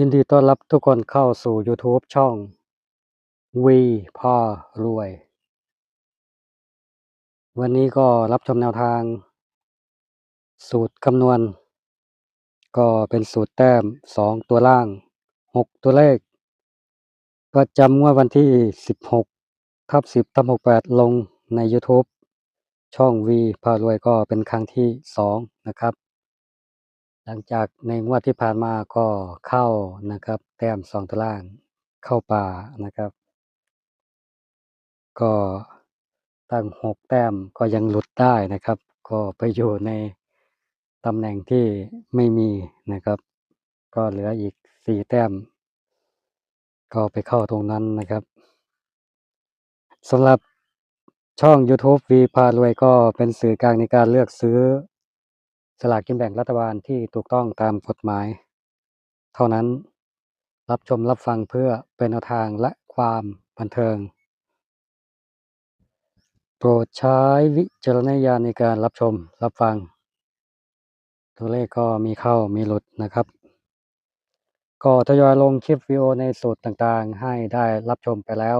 ยินดีต้อนรับทุกคนเข้าสู่ YouTube ช่องวีพารวย วันนี้ก็รับชมแนวทาง สูตรคำนวณ ก็เป็นสูตรแต้ม 2 ตัวล่าง 6 ตัวเลข ประจำงวดวันที่ 16 ทับ 10 ทับ 68 ลงใน YouTube ช่องวีพารวยก็เป็นครั้งที่ 2 นะครับ หลังจากในงวดที่ผ่านมาก็เข้านะครับ แต้ม2ตัวล่างเข้าป่านะครับ ก็ตั้ง6แต้มก็ยังหลุดได้นะครับ ก็ไปอยู่ในตำแหน่งที่ไม่มีนะครับ ก็เหลืออีก4แต้ม ก็ไปเข้าตรงนั้นนะครับสำหรับช่อง YouTube วีพารวยก็เป็นสื่อกลางในการเลือกซื้อ สลากกินแบ่งรัฐบาลที่ถูกต้องตามกฎหมาย เท่านั้นรับชมรับฟังเพื่อเป็นแนวทางและความบันเทิง โปรดใช้วิจารณญาณในการรับชมรับฟัง ตัวเลขก็มีเข้ามีหลุดนะครับ ก็ทยอยลงคลิปวิดีโอในสูตรต่างๆ ให้ได้รับชมไปแล้ว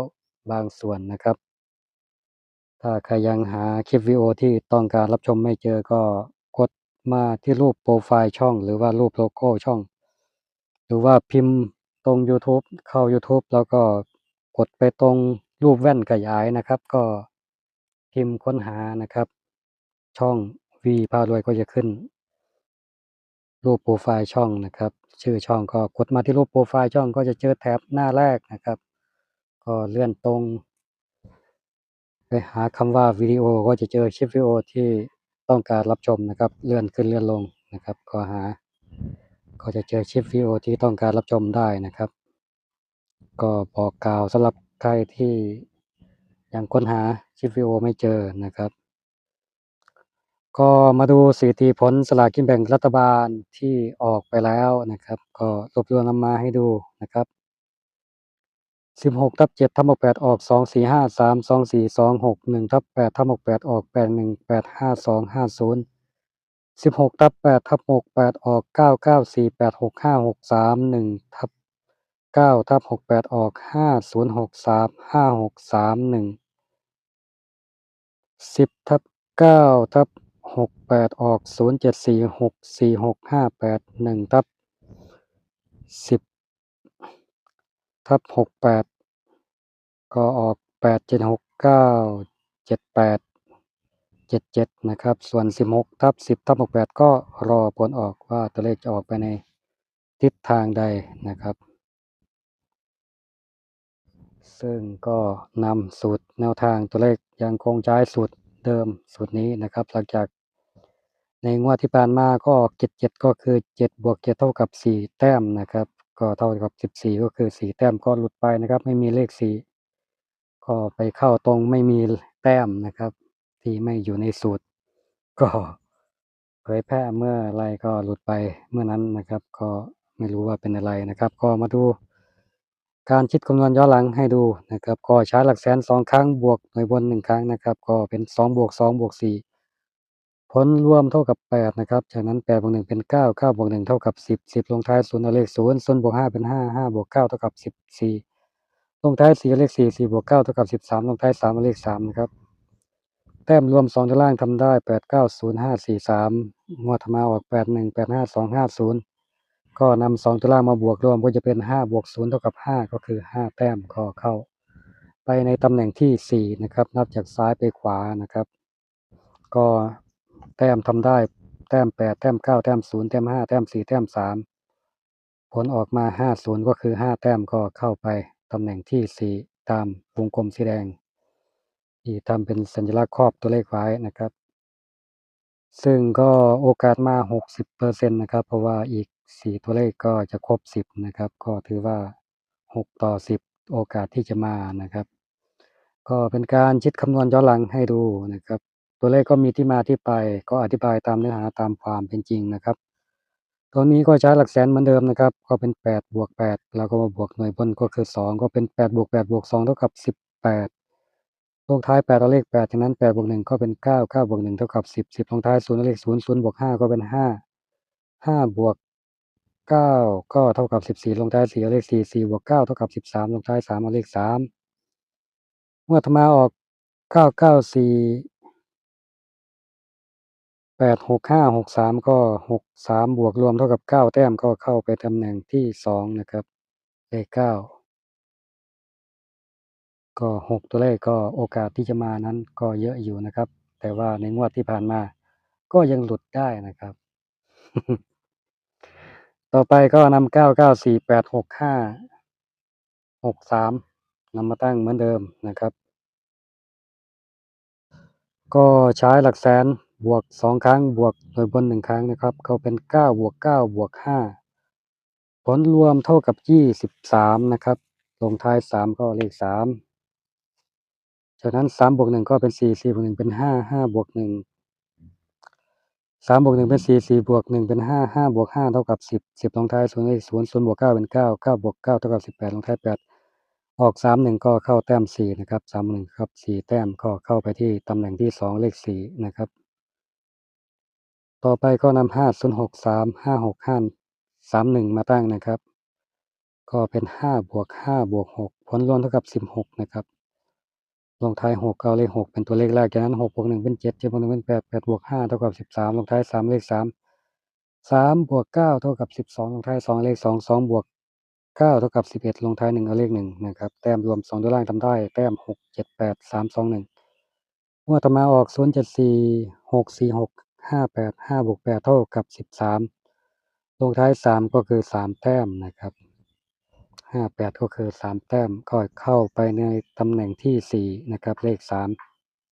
บางส่วนนะครับ ถ้าใครยังหาคลิปวิดีโอที่ต้องการรับชมไม่เจอก็ มาที่รูปโปรไฟล์ช่อง หรือว่ารูปโลโก้ช่อง หรือว่าพิมพ์ตรง YouTube เข้า YouTube แล้วก็กดไปตรงรูปแว่นขยายนะครับ ก็พิมพ์ค้นหานะครับ ช่องวีพารวยก็จะขึ้น รูปโปรไฟล์ช่องนะครับ ชื่อช่องก็กดมาที่รูปโปรไฟล์ช่องก็จะเจอแท็บหน้าแรกนะครับ ก็เลื่อนตรง ไปหาคำว่าวิดีโอก็จะเจอคลิปวิดีโอที่ ต้องการรับชมนะครับ เลื่อนขึ้นเลื่อนลงนะครับก็หา ก็จะเจอคลิปวิดีโอที่ต้องการรับชมได้นะครับ ก็บอกกล่าวสำหรับใครที่ยังค้นหาคลิปวิดีโอไม่เจอนะครับ ก็มาดูสถิติผลสลากกินแบ่งรัฐบาลที่ออกไปแล้วนะครับ ก็รวบรวมนำมาให้ดูนะครับ สิบหกทับเจ็ดทับหกแปดออกสองสี่ห้าสามสองสี่สองหกหนึ่งทับแปดทับหกแปดออกแปดหนึ่งแปดห้าสองห้าศูนย์สิบหกทับแปดทับหกแปดออกเก้าเก้าสี่แปดหกห้าหกสามหนึ่งทับเก้าทับหกแปดออกห้าศูนย์หกสามห้าหกสามหนึ่งสิบทับเก้าทับหกแปดออกศูนย์เจ็ดสี่หกสี่หกห้าแปดหนึ่งทับสิบ ทับ68ก็ออก8 7 6 9 7 8 7 7นะครับ ส่วน16ทับ10ทับ68ก็รอผลออกว่าตัวเลขจะออกไปในทิศทางใดนะครับ ซึ่งก็นำสูตรแนวทางตัวเลขยังคงใช้สูตรเดิมสูตรนี้นะครับ หลังจากในงวดที่ผ่านมาก็ออก7 7ก็คือ7บวก7เท่ากับ4แต้มนะครับ ก็เท่ากับ14ก็คือ4แต้มก็หลุดไปนะครับ ไม่มีเลข4ก็ไปเข้าตรงไม่มีแต้มนะครับ ที่ไม่อยู่ในสูตร ก็เผยแพร่เมื่อไรก็หลุดไปเมื่อนั้นนะครับ ก็ไม่รู้ว่าเป็นอะไรนะครับ ก็มาดูการคิดคำนวณย้อนหลังให้ดูนะครับ ก็ใช้หลักแสนสองครั้งบวกหน่วยบนหนึ่งครั้งนะครับ ก็เป็นสองบวกสองบวกสี่ ผลรวมเท่ากับแปดนะครับจากนั้นแปดบวกหนึ่งเป็นเก้าเก้าบวกหนึ่งเท่ากับสิบสิบลงท้ายศูนย์เอาเลขศูนย์ศูนย์บวกห้าเป็นห้าห้าบวกเก้าเท่ากับสิบสี่ลงท้ายสี่เอาเลขสี่สี่บวกเก้าเท่ากับสิบสามลงท้ายสามเอาเลขสามนะครับ แต้มรวมสองตัวล่างทำได้แปดเก้าศูนย์ห้าสี่สามงวดธรรมาออกแปดหนึ่งแปดห้าสองห้าศูนย์ก็นำสองตัวล่างมาบวกรวมก็จะเป็นห้าบวกศูนย์เท่ากับห้าก็คือห้าแต้มก็เข้า ไปในตำแหน่งที่สี่นะครับ นับจากซ้ายไปขวานะครับ ก็ แต้มทำได้ แต้มแปดแต้มเก้าแต้มศูนย์แต้มห้าแต้มสี่แต้มสามผลออกมาห้าศูนย์ก็คือห้าแต้มก็เข้าไปตำแหน่งที่สี่ตามวงกลมสีแดงที่ทำเป็นสัญลักษณ์ครอบตัวเลขไว้นะครับ ซึ่งก็โอกาสมา60%นะครับ เพราะว่าอีก 4 ตัวเลขก็จะครบ 10 นะครับ ก็ถือว่า 6 ต่อ 10 โอกาสที่จะมานะครับ ก็เป็นการคิดคำนวณย้อนหลังให้ดูนะครับ ตัวเลขก็มีที่มาที่ไป ก็อธิบายตามเนื้อหาตามความเป็นจริงนะครับ ตัวนี้ก็ใช้หลักแสนเหมือนเดิมนะครับ ก็เป็น8บวก8แล้วก็มาบวกหน่วยบนก็คือ 2 ก็เป็น8บวก8บวก2เท่ากับ 18ลงท้าย8เอาเลข8จากนั้น8บวก1ก็เป็น 9 9บวก1เท่ากับ 10 10ลงท้าย0เอาเลข0 0บวก5ก็เป็น 5 5บวกเก้าก็เท่ากับสิบสี่ลงท้ายสี่เอาเลขสี่สี่บวกเก้าเท่ากับสิบสามลงท้ายสามเอาเลขสามเมื่อถัดมาออกเก้าเก้าสี่ แปดหกห้าหกสามก็หกสามบวกรวมเท่ากับเก้าแต้มก็เข้าไปตำแหน่งที่สองนะครับ เลขเก้าก็หกตัวเลขก็โอกาสที่จะมานั้นก็เยอะอยู่นะครับ แต่ว่าในงวดที่ผ่านมา ก็ยังหลุดได้นะครับ ต่อไปก็นำเก้าเก้าสี่แปดหกห้าหกสามนำมาตั้งเหมือนเดิมนะครับ ก็ใช้หลักแสน บวกสองครั้งบวกโดยบนหนึ่งครั้งนะครับก็เป็นเก้าบวกเก้าบวกห้าผลรวมเท่ากับยี่สิบสามนะครับลงท้ายสามก็เลขสามจากนั้นสามบวกหนึ่งก็เป็นสี่สี่บวกหนึ่งเป็นห้าห้าบวกหนึ่งสามบวกหนึ่งเป็นสี่สี่บวกหนึ่งเป็นห้าห้าบวกห้าเท่ากับสิบสิบลงท้ายศูนย์เลขศูนย์ศูนย์บวกเก้าเป็นเก้าเก้าบวกเก้าเท่ากับสิบแปดลงท้ายแปดออกสามหนึ่งก็เข้าแต้มสี่นะครับสามหนึ่งครับสี่แต้มก็เข้าไปที่ตำแหน่งที่สองเลขสี่นะครับ ต่อไปก็นำห้าศูนย์หกสามห้าหกห้าสามหนึ่งมาตั้งนะครับ ก็เป็นห้าบวกห้าบวกหกผลรวมเท่ากับสิบหกนะครับ ลงท้ายหกเอาเลขหกเป็นตัวเลขแรกจากนั้นหกบวกหนึ่งเป็นเจ็ดเจ็ดบวกหนึ่งเป็นแปดแปดบวกห้าเท่ากับสิบสามลงท้ายสามเลขสามสามบวกเก้าเท่ากับสิบสองลงท้ายสองเลขสองสองบวกเก้าเท่ากับสิบเอ็ดลงท้ายหนึ่งเอาเลขหนึ่งนะครับ แต้มรวมสองตัวล่างทำได้ แต้มหกเจ็ดแปดสามสองหนึ่งงวดต่อมาออกศูนย์เจ็ดสี่หกสี่หก ห้าแปดห้าบวกแปดเท่ากับสิบสามลงท้ายสามก็คือสามแต้มนะครับห้าแปดก็คือสามแต้มก็เข้าไปในตำแหน่งที่สี่นะครับเลขสาม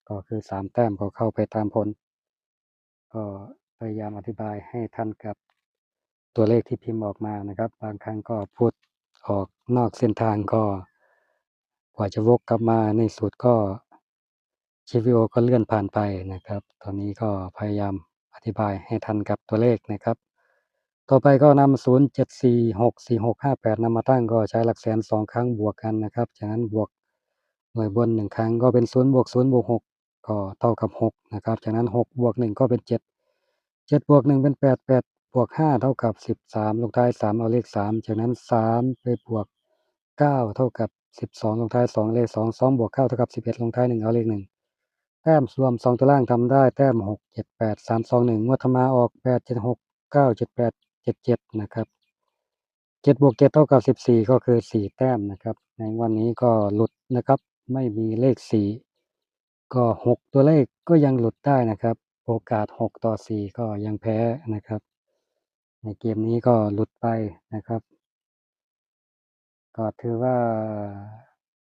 ก็คือสามแต้มก็เข้าไปตามผลก็พยายามอธิบายให้ทันกับตัวเลขที่พิมพ์ออกมานะครับ บางครั้งก็พูดออกนอกเส้นทางก็ กว่าจะวกกลับมาในสุดก็ ชีวิโอก็เลื่อนผ่านไปนะครับ ตอนนี้ก็พยายามอธิบายให้ทันกับตัวเลขนะครับ ต่อไปก็นำศูนย์เจ็ดสี่หกสี่หกห้าแปดนำมาตั้งก็ใช้หลักแสนสองครั้งบวกกันนะครับ จากนั้นบวกหน่วยบนหนึ่งครั้งก็เป็นศูนย์บวกศูนย์บวกหกก็เท่ากับหกนะครับ จากนั้นหกบวกหนึ่งก็เป็นเจ็ดเจ็ดบวกหนึ่งเป็นแปดแปดบวกห้าเท่ากับสิบสามลงท้ายสามเอาเลขสามจากนั้นสามไปบวกเก้าเท่ากับสิบสองลงท้ายสองเลขสองสองบวกเก้าเท่ากับสิบเอ็ดลงท้ายหนึ่งเอาเลขหนึ่ง แต้มรวมสองตัวล่างทำได้แต้มหกเจ็ดแปดสามสองหนึ่งงวดธรรมาออกแปดเจ็ดหกเก้าเจ็ดแปดเจ็ดเจ็ดนะครับเจ็ดบวกเจ็ดเท่ากับสิบสี่ก็คือสี่แต้มนะครับ ในวันนี้ก็หลุดนะครับ ไม่มีเลขสี่ก็หกตัวเลขก็ยังหลุดได้นะครับ โอกาสหกต่อสี่ก็ยังแพ้นะครับ ในเกมนี้ก็หลุดไปนะครับ ก็ถือว่า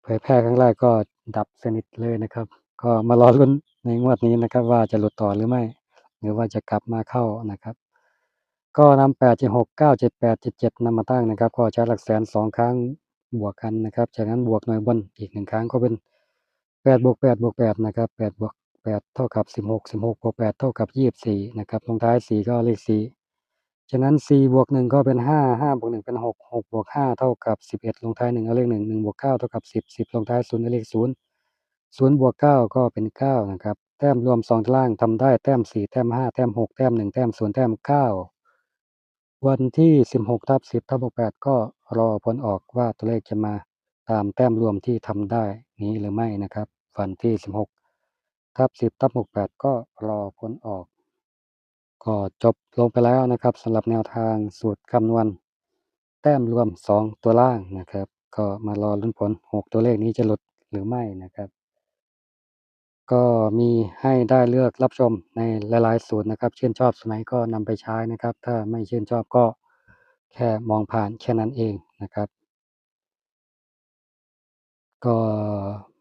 เผยแพร่ครั้งแรกก็ดับสนิทเลยนะครับ ก็มารอลุ้นในงวดนี้นะครับ ว่าจะหลุดต่อหรือไม่ หรือว่าจะกลับมาเข้านะครับ ก็นำแปดเจ็ดหกเก้าเจ็ดแปดเจ็ดเจ็ดนำมาตั้งนะครับ ก็ใช้หลักแสนสองครั้งบวกกันนะครับ จากนั้นบวกหน่วยบนอีกหนึ่งครั้งก็เป็นแปดบวกแปดบวกแปดนะครับแปดบวกแปดเท่ากับสิบหกสิบหกบวกแปดเท่ากับยี่สิบสี่นะครับลงท้ายสี่ก็เลขสี่ฉะนั้นสี่บวกหนึ่งก็เป็นห้าห้าบวกหนึ่งเป็นหกหกบวกห้าเท่ากับสิบเอ็ดลงท้ายหนึ่งเอาเลขหนึ่งหนึ่งบวกเก้าเท่ากับสิบสิบลงท้ายศูนย์เอาเลขศูนย์ ศูนย์บวกเก้าก็เป็นเก้านะครับ แต้มรวมสองล่างทำได้แต้มสี่แต้มห้าแต้มหกแต้มหนึ่งแต้มศูนย์แต้มเก้าวันที่สิบหกทับสิบทับบวกแปดก็รอผลออกว่าตัวเลขจะมาตามแต้มรวมที่ทำได้นี้หรือไม่นะครับ วันที่สิบหกทับสิบทับบวกแปดก็รอผลออก ก็จบลงไปแล้วนะครับสำหรับแนวทางสูตรคำนวณ แต้มรวม 2 ตัวล่างนะครับ ก็มารอลุ้นผล 6 ตัวเลขนี้จะหลุดหรือไม่นะครับ ก็มีให้ได้เลือกรับชมในหลายๆ สูตรนะครับ ชื่นชอบสูตรไหนก็นำไปใช้นะครับ ถ้าไม่ชื่นชอบก็แค่มองผ่านแค่นั้นเองนะครับ ก็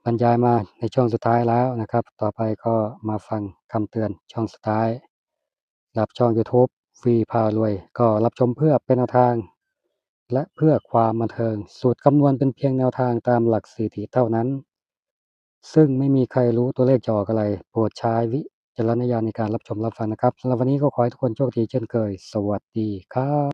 บรรยายมาในช่วงสุดท้ายแล้วนะครับ ต่อไปก็มาฟังคำเตือนช่องสุดท้าย รับช่อง YouTube ฟรีพารวย ก็รับชมเพื่อเป็นแนวทาง และเพื่อความบันเทิง สูตรคำนวณเป็นเพียงแนวทางตามหลักสถิติเท่านั้น ซึ่งไม่มีใครรู้ตัวเลขจะออกอะไร โปรดใช้วิจารณญาณในการรับชมรับฟังนะครับสำหรับวันนี้ก็ขอให้ทุกคนโชคดีเช่นเคย สวัสดีครับ